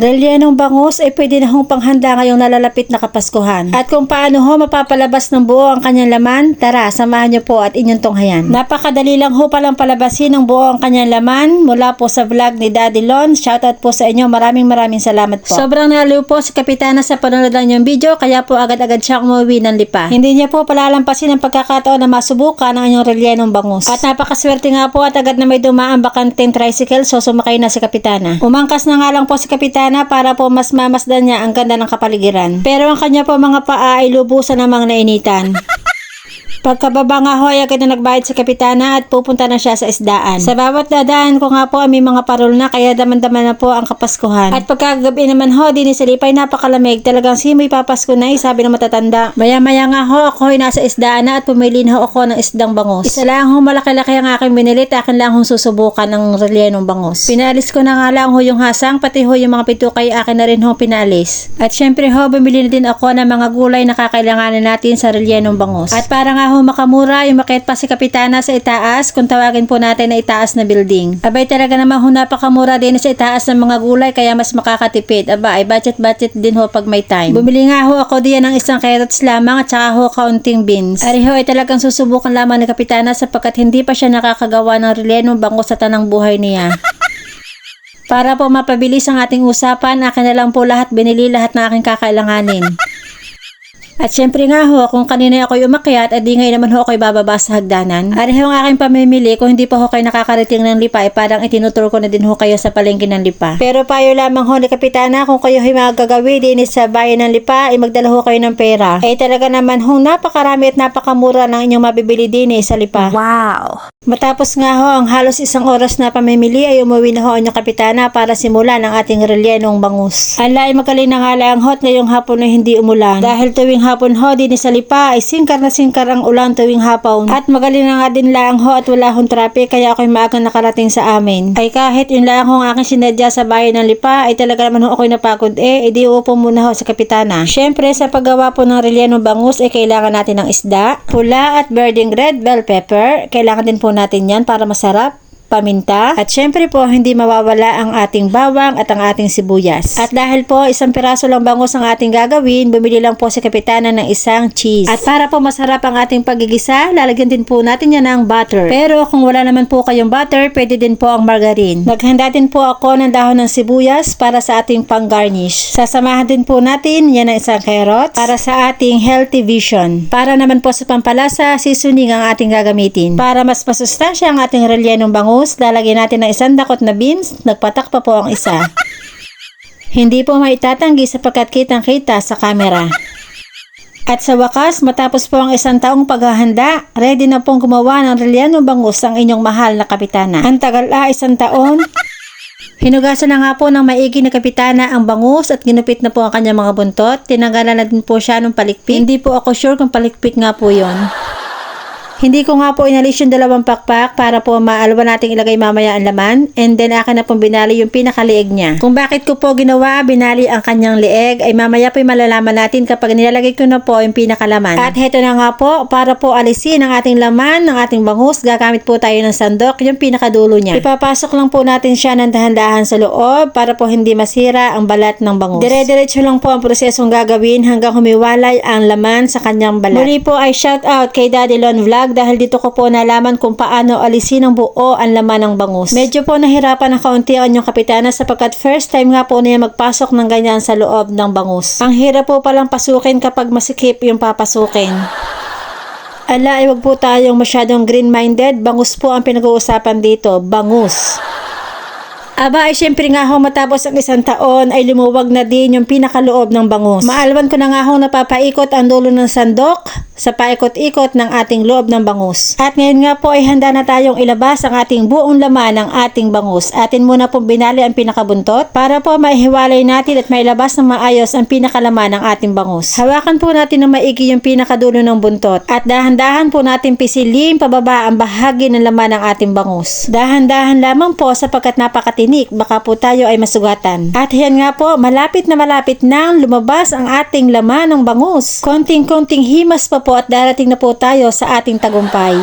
Relyenong bangus ay pwede na hong panghanda ngayong nalalapit na Kapaskuhan. At kung paano ho mapapalabas ng buo ang kanyang laman, tara, samahan niyo po at inyong tunghayan. Napakadali lang ho palang palabasin ng buo ang kanyang laman mula po sa vlog ni Daddy Lon. Shoutout po sa inyo. Maraming maraming salamat po. Sobrang naliw po si Kapitana sa panonood ng inyong video kaya po agad-agad siya umuwi ng lipa. Hindi niya po palalampasin ang pagkakataon na masubukan ang inyong relyenong bangus. At napakaswerte nga po at agad na may dumaan bakanteng tricycle so sumakay na si Kapitana. Umangkas na nga lang po si Kapitana para po mas mamasdan niya ang ganda ng kapaligiran. Pero ang kanya po mga paa ay lubusan namang nainitan. Pagkababa nga ho ay agad na nagbayad sa kapitana at pupunta na siya sa isdaan. Sa bawat dadaan ko nga po ay may mga parol na kaya daman-daman na po ang kapaskuhan. At pagkagabi naman ho, din sa lipay napakalamig. Talagang simoy papasko na eh, sabi ng matatanda. Maya-maya nga ho, ako ay nasa isdaan na at pumili na ho ako ng isdang bangus. Isa lang ho, malaki-laki ang aking binili at akin lang hong susubukan ng relyenong bangus. Pinalis ko na nga lang ho yung hasang, pati ho yung mga pitukay akin na rin ho pinalis. At syempre ho, bumili na din ako ng mga gulay na kakailanganin natin sa relyenong bangus. At para nga ho makamura, yung makit pa si Kapitana sa itaas, kung tawagin po natin na itaas na building. Abay talaga naman ho napakamura din sa itaas ng mga gulay kaya mas makakatipid. Aba, ay budget-budget din ho pag may time. Bumili nga ho ako diyan ng isang carrots lamang at saka ho kaunting beans. Ari ho ay talagang susubukan lamang ni Kapitana sapagkat hindi pa siya nakakagawa ng relyenong bango sa tanang buhay niya. Para po mapabilis ang ating usapan, akin na lang po lahat binili lahat na aking kakailanganin. At syempre nga ho, kung kanina ako'y umakyat, at di ngayon naman ho ako'y bababa sa hagdanan. Ari ho ang aking pamimili, kung hindi pa ho kayo nakakarating ng lipa, ay parang itinutur ko na din ho kayo sa palengke ng lipa. Pero payo lamang ho ni Kapitana, kung kayo ay magagawi din sa bayan ng lipa, ay magdala ho kayo ng pera. Ay talaga naman ho, napakarami at napakamura ng inyong mabibili din eh, sa lipa. Wow! Matapos nga ho ang halos isang oras na pamimili ay umuwi na ho ang kapitana para simulan ang ating relyenong bangus. Ala ay magaling na hot ngayong hapon na hindi umulan. Dahil tuwing hapon ho din sa lipa ay singkar na singkar ang ulan tuwing hapon. At magaling na nga din lang ho at wala hong traffic kaya ako'y maagang nakarating sa amin. Ay kahit yun lang ho ang aking sinadya sa bayan ng lipa ay talaga naman ho ako'y napagod eh edi upo muna ho sa kapitana. Syempre sa paggawa po ng relyenong bangus ay kailangan natin ng isda, pula at birding red bell pepper. Kailangan din po natin yan para masarap paminta, at syempre po hindi mawawala ang ating bawang at ang ating sibuyas. At dahil po isang piraso lang bangus ang ating gagawin, bumili lang po si Kapitana ng isang cheese. At para po masarap ang ating pagigisa, lalagyan din po natin yan ng butter. Pero kung wala naman po kayong butter, pwede din po ang margarine. Naghanda din po ako ng dahon ng sibuyas para sa ating pang-garnish. Sasamahan din po natin yan ng isang carrot para sa ating healthy vision. Para naman po sa pampalasa, seasoning ang ating gagamitin. Para mas masustansya ang ating relyenong bangus, lalagyan natin ng isang dakot na beans, nagpatak pa po ang isa. Hindi po maitatanggi sapagkat kitang-kita sa kamera. At sa wakas, matapos po ang isang taong paghahanda, ready na pong gumawa ng relyenong bangus ang inyong mahal na kapitana. Ang tagal ah, isang taon, Hinugasan na nga po ng maigi na kapitana ang bangus at ginupit na po ang kanyang mga buntot. Tinanggalan na din po siya ng palikpik. Hindi po ako sure kung palikpik nga po yon. Hindi ko nga po inalis yung dalawang pakpak para po maalwa nating ilagay mamaya ang laman and then akin na pong binali yung pinakaliig niya. Kung bakit ko po ginawa binali ang kanyang lieg ay mamaya po malalaman natin kapag nilalagay ko na po yung pinakalaman. At heto na nga po para po alisin ang ating laman ng ating bangus gagamit po tayo ng sandok yung pinakadulo niya. Ipapasok lang po natin siya ng dahan-dahan sa loob para po hindi masira ang balat ng bangus. Dire-diretso lang po ang prosesong gagawin hanggang humiwalay ang laman sa kanyang balat. Muli po ay shout out kay Daddy Lon Vlog dahil dito ko po nalaman kung paano alisin ng buo ang laman ng bangus. Medyo po nahirapan ng kaunti ang inyong kapitana sapagkat first time nga po niya magpasok ng ganyan sa loob ng bangus. Ang hirap po palang pasukin kapag masikip yung papasukin. Ala, ay wag po tayong masyadong green-minded. Bangus po ang pinag-uusapan dito. Bangus. Aba ay syempre nga ho matapos ang isang taon ay lumuwag na din yung pinakaloob ng bangus. Maalwan ko na nga ho napapaikot ang dulo ng sandok sa paikot-ikot ng ating loob ng bangus. At ngayon nga po ay handa na tayong ilabas ang ating buong laman ng ating bangus. Atin muna pong binali ang pinakabuntot para po maihiwalay natin at mailabas ng maayos ang pinakalaman ng ating bangus. Hawakan po natin ng maigi yung pinakadulo ng buntot at dahan-dahan po natin pisilin pababa ang bahagi ng laman ng ating bangus. Dahan-dahan lamang po sapagkat napakatinik baka po tayo ay masugatan. At yan nga po, malapit na malapit nang lumabas ang ating laman ng bangus. Konting-konting himas pa po at darating na po tayo sa ating tagumpay.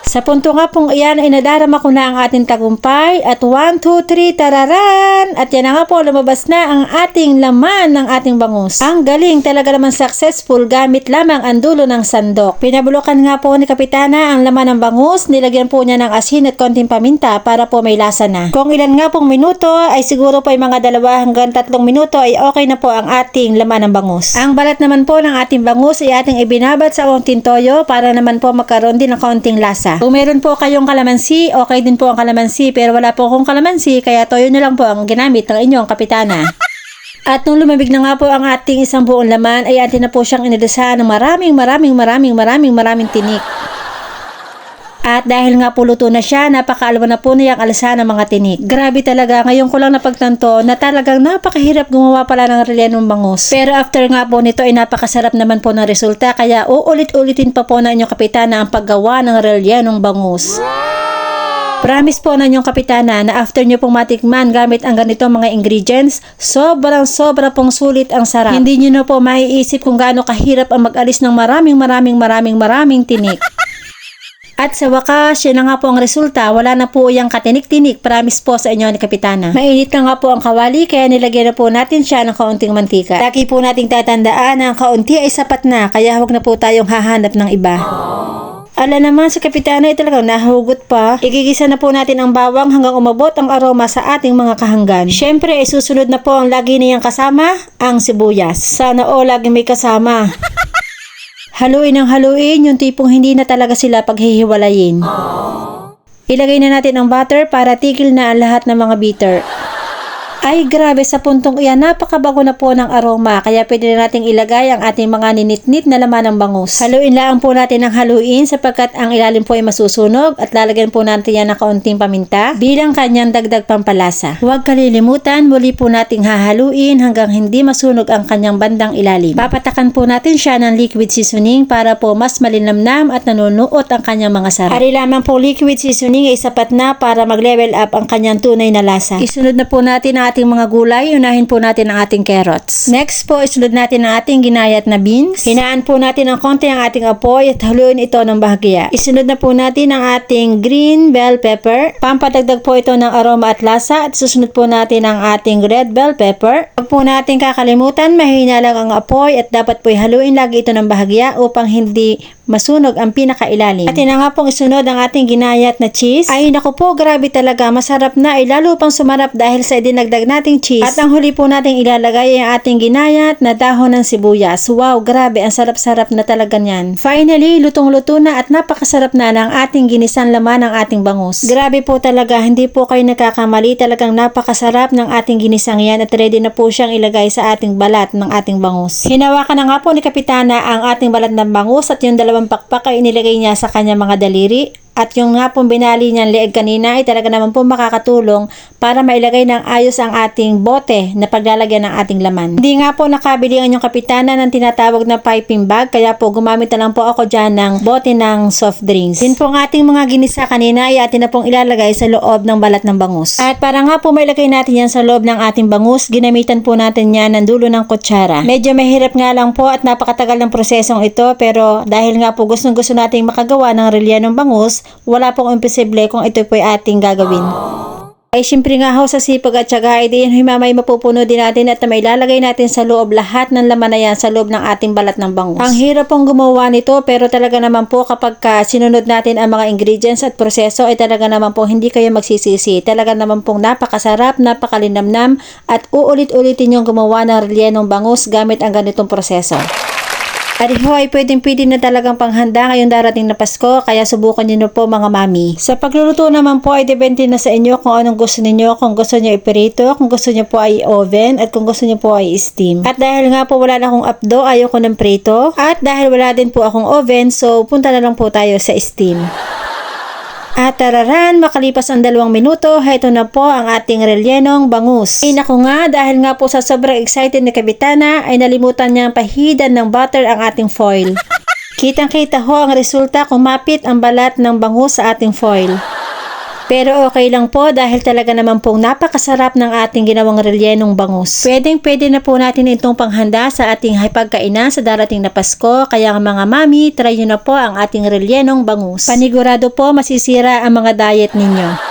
Sa punto nga pong iyan ay nadarama ko na ang ating tagumpay at 1, 2, 3, tararan! At yan na nga po, lumabas na ang ating laman ng ating bangus. Ang galing talaga naman successful gamit lamang ang dulo ng sandok. Pinabulukan nga po ni Kapitana ang laman ng bangus, nilagyan po niya ng asin at konting paminta para po may lasa na. Kung ilan nga pong minuto ay siguro po ay mga dalawa hanggang tatlong minuto ay okay na po ang ating laman ng bangus. Ang balat naman po ng ating bangus ay ating ibinabat sa konting toyo para naman po magkaroon din ng kaunting lasa. Kung meron po kayong kalamansi, okay din po ang kalamansi pero wala po akong kalamansi kaya toyo na lang po ang ginamit ng inyong kapitana. At nung lumamig na nga po ang ating isang buong laman ay atin na po siyang inidesahan ng maraming maraming maraming maraming maraming tinik. At dahil nga po na siya, napakaalwa na po niyang alsa ng mga tinik. Grabe talaga, ngayon ko lang napagtanto na talagang napakahirap gumawa pala ng rellenong bangus. Pero after nga po nito ay napakasarap naman po ng resulta, kaya uulit-ulitin pa po na inyong kapitana ang paggawa ng rellenong bangus. Promise po na inyong kapitana na after nyo pong matikman gamit ang ganito mga ingredients, sobrang sobra pong sulit ang sarap. Hindi nyo na po maiisip kung gaano kahirap ang mag-alis ng maraming maraming maraming maraming tinik. At sa wakas, yan na nga po ang resulta. Wala na po yung katinik-tinik. Promise po sa inyo ni Kapitana. Mainit na nga po ang kawali, kaya nilagyan na po natin siya ng kaunting mantika. Lagi po nating tatandaan na ang kaunti ay sapat na, kaya huwag na po tayong hahanap ng iba. Ala naman sa kapitana ay talagang nahugot pa. Igigisa na po natin ang bawang hanggang umabot ang aroma sa ating mga kahanggan. Siyempre, ay susunod na po ang lagi niyang kasama, ang sibuyas. Sana o lagi may kasama. Haluin ng haluin, yung tipong hindi na talaga sila paghihiwalayin. Ilagay na natin ang butter para tigil na ang lahat ng mga bitter. Ay grabe sa puntong iyan, napakabago na po ng aroma kaya pwede na nating ilagay ang ating mga ninitnit na laman ng bangus. Haluin lang po natin ng haluin sapagkat ang ilalim po ay masusunog at lalagyan po natin yan ng kaunting paminta bilang kanyang dagdag pampalasa. Huwag kalilimutan, muli po nating hahaluin hanggang hindi masunog ang kanyang bandang ilalim. Papatakan po natin siya ng liquid seasoning para po mas malinamnam at nanunuot ang kanyang mga sarap. Ari lamang po liquid seasoning ay sapat na para mag-level up ang kanyang tunay na lasa. Isunod na po natin ang ating mga gulay, unahin po natin ang ating carrots. Next po, isunod natin ang ating ginayat na beans. Hinaan po natin ng konti ang ating apoy at haluin ito ng bahagya. Isunod na po natin ang ating green bell pepper. Pampadagdag po ito ng aroma at lasa at susunod po natin ang ating red bell pepper. Huwag po natin kakalimutan, mahina lang ang apoy at dapat po haluin lagi ito ng bahagya upang hindi masunog ang pinakailalim. At na nga pong isunod ang ating ginayat na cheese. Ay naku po, grabe talaga. Masarap na ay lalo pang sumarap dahil sa dinagdag nating cheese. At ang huli po nating ilalagay ay ang ating ginayat na dahon ng sibuyas. Wow, grabe. Ang sarap-sarap na talaga niyan. Finally, lutong-luto na at napakasarap na ng ating ginisan laman ng ating bangus. Grabe po talaga. Hindi po kayo nagkakamali. Talagang napakasarap ng ating ginisang yan at ready na po siyang ilagay sa ating balat ng ating bangus. Hinawakan na nga po ni Kapitana ang ating balat ng bangus at yung dalawang pakpak ay inilagay niya sa kanyang mga daliri at yung nga pong binali niyang leeg kanina ay talaga naman po makakatulong para mailagay ng ayos ang ating bote na paglalagyan ng ating laman. Hindi nga po nakabili ang inyong kapitana ng tinatawag na piping bag kaya po gumamit na lang po ako dyan ng bote ng soft drinks. Din po ating mga ginisa kanina ay atin na pong ilalagay sa loob ng balat ng bangus. At para nga po mailagay natin yan sa loob ng ating bangus, ginamitan po natin yan ng dulo ng kutsara. Medyo mahirap nga lang po at napakatagal ng prosesong ito pero dahil nga po gustong gusto nating makagawa ng relyanong bangus, wala pong imposible kung ito po ay ating gagawin. Ay syempre nga ho sa sipag at syaga ay din himamay mapupuno din natin at may lalagay natin sa loob lahat ng laman na yan sa loob ng ating balat ng bangus. Ang hirap pong gumawa nito pero talaga naman po kapag ka sinunod natin ang mga ingredients at proseso ay talaga naman po hindi kayo magsisisi. Talaga naman pong napakasarap, napakalinamnam at uulit-ulitin yung gumawa ng relyenong bangus gamit ang ganitong proseso. Ariho ay pwedeng pwede na talagang panghanda ngayong darating na Pasko kaya subukan niyo na po mga mami. Sa pagluluto naman po ay depende na sa inyo kung anong gusto niyo kung gusto niyo iprito, kung gusto niyo po ay oven at kung gusto niyo po ay steam. At dahil nga po wala na akong updo, ayoko ng prito at dahil wala din po akong oven so punta na lang po tayo sa steam. At tararan, makalipas ang dalawang minuto, heto na po ang ating relyenong bangus. Ay naku nga, dahil nga po sa sobrang excited ni Kapitana, ay nalimutan niyang pahidan ng butter ang ating foil. Kitang-kita ho ang resulta kumapit ang balat ng bangus sa ating foil. Pero okay lang po dahil talaga naman pong napakasarap ng ating ginawang relyenong bangus. Pwedeng pwede na po natin itong panghanda sa ating hipagkainan sa darating na Pasko. Kaya mga mami, try nyo na po ang ating relyenong bangus. Panigurado po masisira ang mga diet ninyo.